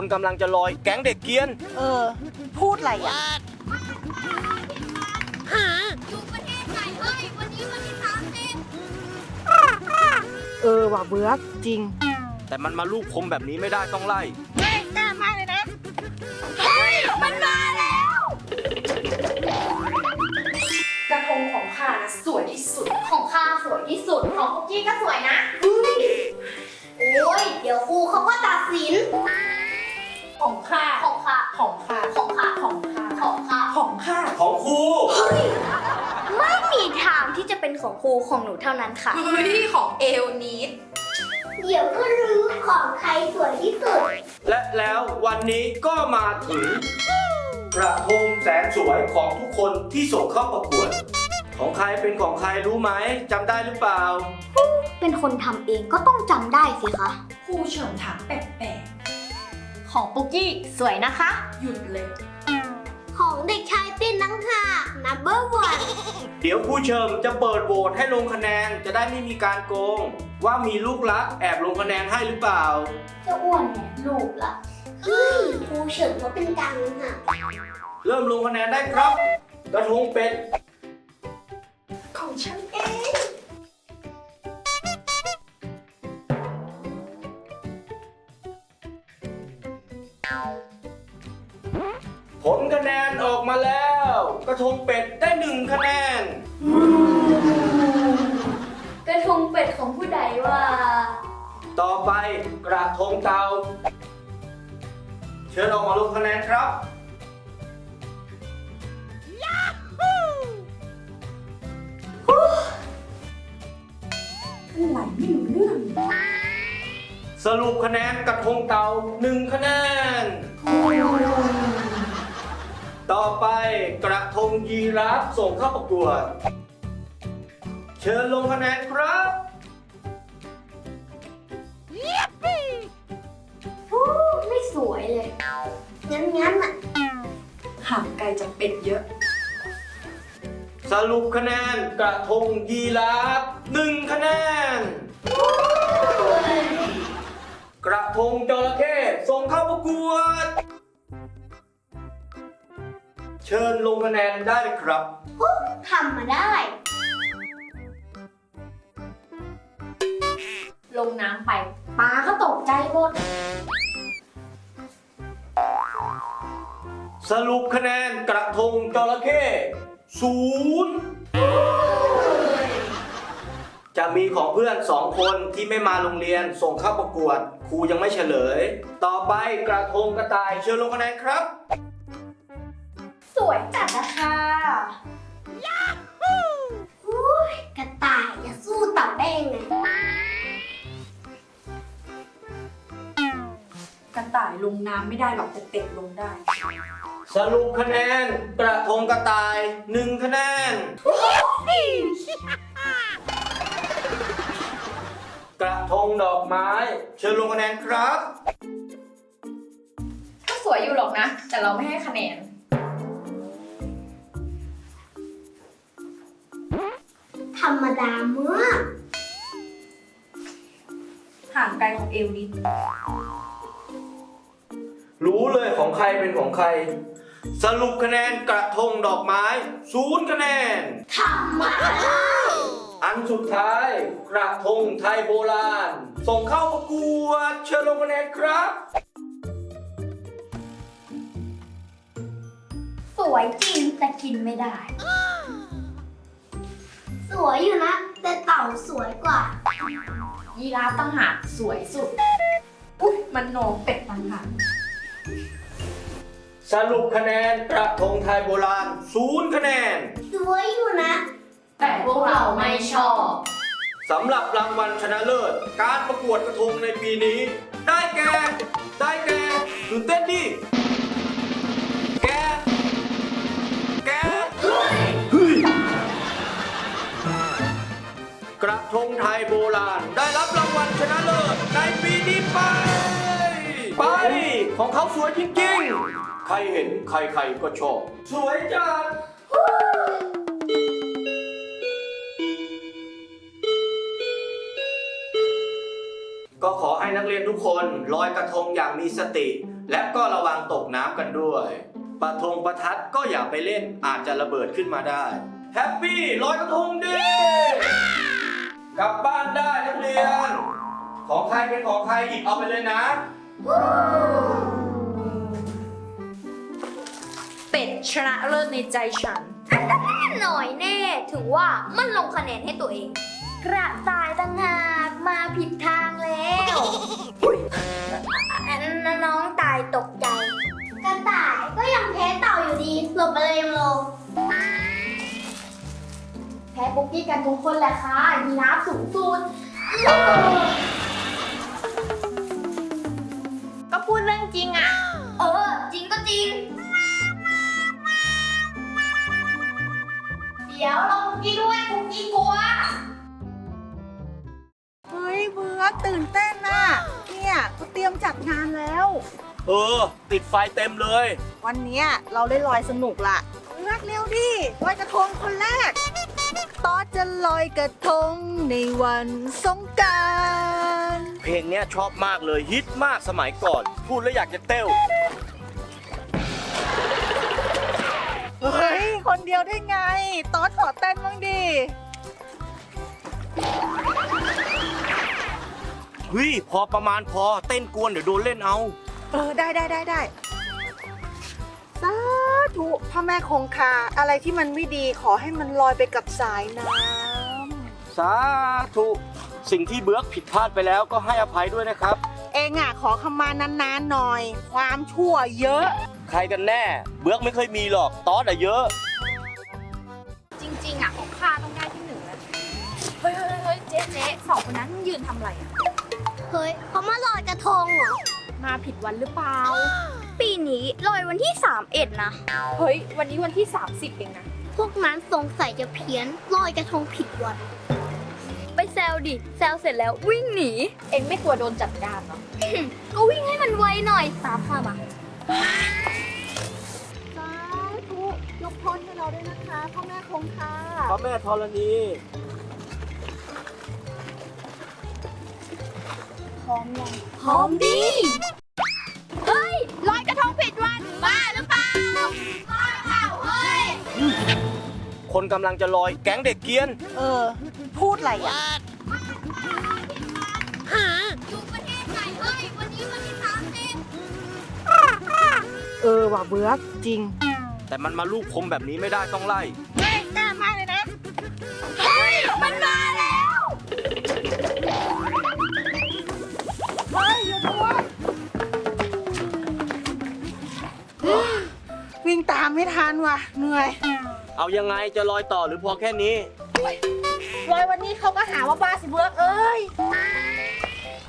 คนกำลังจะลอยแก๊งเด็กเกรียน เออ พูดอะไรอะอยู่ประเทศไหนเฮ้ย วันนี้วันที่สามสิบเออว่ะเบือกจริง แต่มันมาลูกคมแบบนี้ไม่ได้ต้องไล่ เฮ้ยกล้ามากเลยนะ เฮ้ย มันมาแล้ว กระทงของข้านะสวยที่สุด ของข้าสวยที่สุด ของคุกกี้ก็สวยนะ โอ้ย เดี๋ยวครูเขาก็ตัดสิน ของข้าของข้าของข้าของข้าของข้าของข้าของข้าของครูไม่มีทางที่จะเป็นของครูของหนูเท่านั้นค่ะ เฮ้ยของเอลนิดเดี๋ยวก็รู้ของใครสวยที่สุด และแล้ววันนี้ก็มาถึงกระทงแสนสวยของทุกคนที่ส่งเข้าประกวด ของใครเป็นของใครรู้ไหมจำได้หรือเปล่า เป็นคนทำเองก็ต้องจำได้สิคะ ครูเฉินถามแปลก ของปุกกี้สวยนะคะๆหยุดเลย ของเด็กชายติ้นนังค่ะ number one เดี๋ยวครูเชิมจะเปิดโหวตให้ลงคะแนนจะได้ไม่มีการโกง ว่ามีลูกรักแอบลงคะแนนให้หรือเปล่าเจะอ้วนเนี่ยลูกละเฮ้ยครูเฉินเขาเป็นกลางค่ะเริ่มลงคะแนนได้ครับ กระทงเป็ดของฉันเอง ระทงเป็ดได้หนึ่งคะแนน กระทงเป็ดของผู้ใดว่าต่อไปกระทงเตา เชิญออกมาลงคะแนนครับ อะไรไม่รู้เรื่อง สรุปคะแนนกระทงเตาหนึ่งคะแนน ต่อไปกระทงยีราฟส่งเข้าประกวด เชิญลงคะแนนครับไม่สวยเลย งั้นงั้นอะ ห่างไกลจากเป็ดเยอะ สรุปคะแนนกระทงยีราฟหนึ่งคะแนน กระทงจระเข้ส่งเข้าประกวด เชิญลงคะแนนได้เลยครับ ทำมาได้ ลงน้ำไปปลาก็ตกใจหมด สรุปคะแนนกระทงจระเข้ศูนย์จะมีของเพื่อนสองคนที่ไม่มาโรงเรียนส่งเข้าประกวด ครูยังไม่เฉลย ต่อไปกระทงกระต่ายเชิญลงคะแนนครับ สวยจัดนะคะกระต่ายอย่าสู้เต่าได้ยังไงกระต่ายลงน้ำไม่ได้หรอกแต่เป็ดลงได้ สรุปคะแนนกระทงกระต่ายหนึ่งคะแนน กระทงดอกไม้ เชิญลงคะแนนครับ ก็สวยอยู่หรอกนะ แต่เราไม่ให้คะแนน รรมดามากห่างไกลของเอลนิด รู้เลยของใครเป็นของใคร สรุปคะแนนกระทงดอกไม้ศูนย์คะแนน ทำมาได้อันสุดท้ายกระทงไทยโบราณ ส่งเข้าประกวดเชิญลงคะแนนครับ สวยจริงแต่กินไม่ได้ สวยอยู่นะ แต่เต่าสวยกว่า ยีราฟตั้งหากสวยสุด อุ๊ย มันโนเป็ดตั้งหากสรุปคะแนนกระทงไทยโบราณศูนย์คะแนน สวยอยู่นะ แต่พวกเราไม่ชอบ สำหรับรางวัลชนะเลิศ การประกวดกระทงในปีนี้ ได้แก่ ได้แก่ตื่นเต้นดิแกแก กระทงไทยโบราณ ได้รับรางวัลชนะเลิศในปีนี้ไป ไป ของเขาสวยจริงๆ ใครเห็นใครๆก็ชอบ สวยจัดก็ขอให้นักเรียนทุกคนลอยกระทงอย่างมีสติ และก็ระวังตกน้ำกันด้วยประทงประทัดก็อย่าไปเล่นอาจจะระเบิดขึ้นมาได้ แฮปปี้ลอยกระทงดี กลับบ้านได้นักเรียน ของใครเป็นของใครหยิบเอาไปเลยนะ เป็ดชนะเลิศในใจฉัน หน่อยแน่ถึงว่ามันลงคะแนนให้ตัวเอง กระต่ายต่างหากมาผิดทางแล้วอั แพ้ปุ๊กกี้กันทุกคนแหละค่ะยีราฟสูงสุดก็พูดเรื่องจริงอะ เออ จริงก็จริง เดี๋ยวเราปุ๊กกี้ด้วยปุ๊กกี้กลัว เฮ้ยเบือกตื่นเต้นน่ะ เนี่ยก็เตรียมจัดงานแล้ว เออ ติดไฟเต็มเลย วันเนี้ยเราได้ลอยสนุกละเบือกเร็วดิลอยกระทงคนแรก ตอดจะลอยกระทงในวันสงกรารเพลงเนี้ยชอบมากเลยฮิตมากสมัยก่อน พูดแล้วอยากจะเต้วเฮ้ย คนเดียวได้ไง ตอดขอเต้นบ้างดิ เฮ้ยพอประมาณพอเต้นกวนเดี๋ยวโดนเล่นเอา เออ ได้ได้ได้ได้สา ธุพระแม่คงคา อะไรที่มันไม่ดีขอให้มันลอยไปกับสายน้ำสาธุสิ่งที่เบือกผิดพลาดไปแล้วก็ให้อภัยด้วยนะครับ เองอะขอขมานานๆหน่อย ความชั่วเยอะ ใครกันแน่ เบือกไม่เคยมีหรอกตอสอะเยอะ จริงๆอะของข้าต้องได้ที่หนึ่งแล้วเฮ้ยเฮ้ยเฮ้ยเจ๊เจ๊สองคนนั้นยืนทำอะไรอะ เฮ้ยเขามาลอยกระทงเหรอ มาผิดวันหรือเปล่าปีนี้ลอย วันที่ 31 นะ เฮ้ย วันนี้วันที่ 30 เองนะ พวกนั้นสงสัยจะเพี้ยนลอยกระทงผิดวัน ไปแซวดิ แซวเสร็จแล้ววิ่งหนี เอ็งไม่กลัวโดนจัดการเหรอ ก็วิ่งให้มันไวหน่อย ตามข้ามาสาธุยกพรให้เราด้วยนะคะพ่อแม่คงคาพระแม่ธรณี พร้อมดี คนกำลังจะลอยแก๊งเด็กเกรียน เออ พูดอะไรอะอยู่ประเทศไหนเฮ้ย วันนี้วันที่สามสิบเออว่ะเบือกจริง แต่มันมาลูกคมแบบนี้ไม่ได้ต้องไล่ เฮ้ยกล้ามากเลยนะ เฮ้ย มันมาแล้ว เฮ้ยอย่าดูวะวิ่งตามไม่ทันว่ะ เหนื่อย เอายังไงจะลอยต่อหรือพอแค่นี้ ลอยวันนี้เขาก็หาว่าบ้าสิเบือกเอ้ย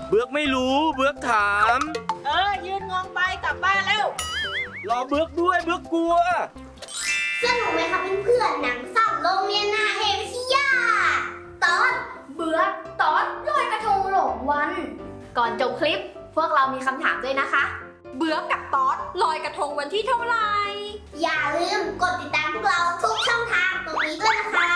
เบือกไม่รู้เบือกถาม เออ ยืนงงไปกลับบ้านแล้ว รอเบือกด้วยเบือกกลัว สนุกไหมคะเพื่อนๆหนังสั้นโรงเรียนนาเฮวิทยา ตอนเบื่อตอนลอยกระทงหลงวัน ก่อนจบคลิปพวกเรามีคำถามด้วยนะคะ เบื้อกับตอดลอยกระทงวันที่เท่าไหร่ อย่าลืมกดติดตามพวกเราทุกช่องทางตรงนี้ด้วยนะคะ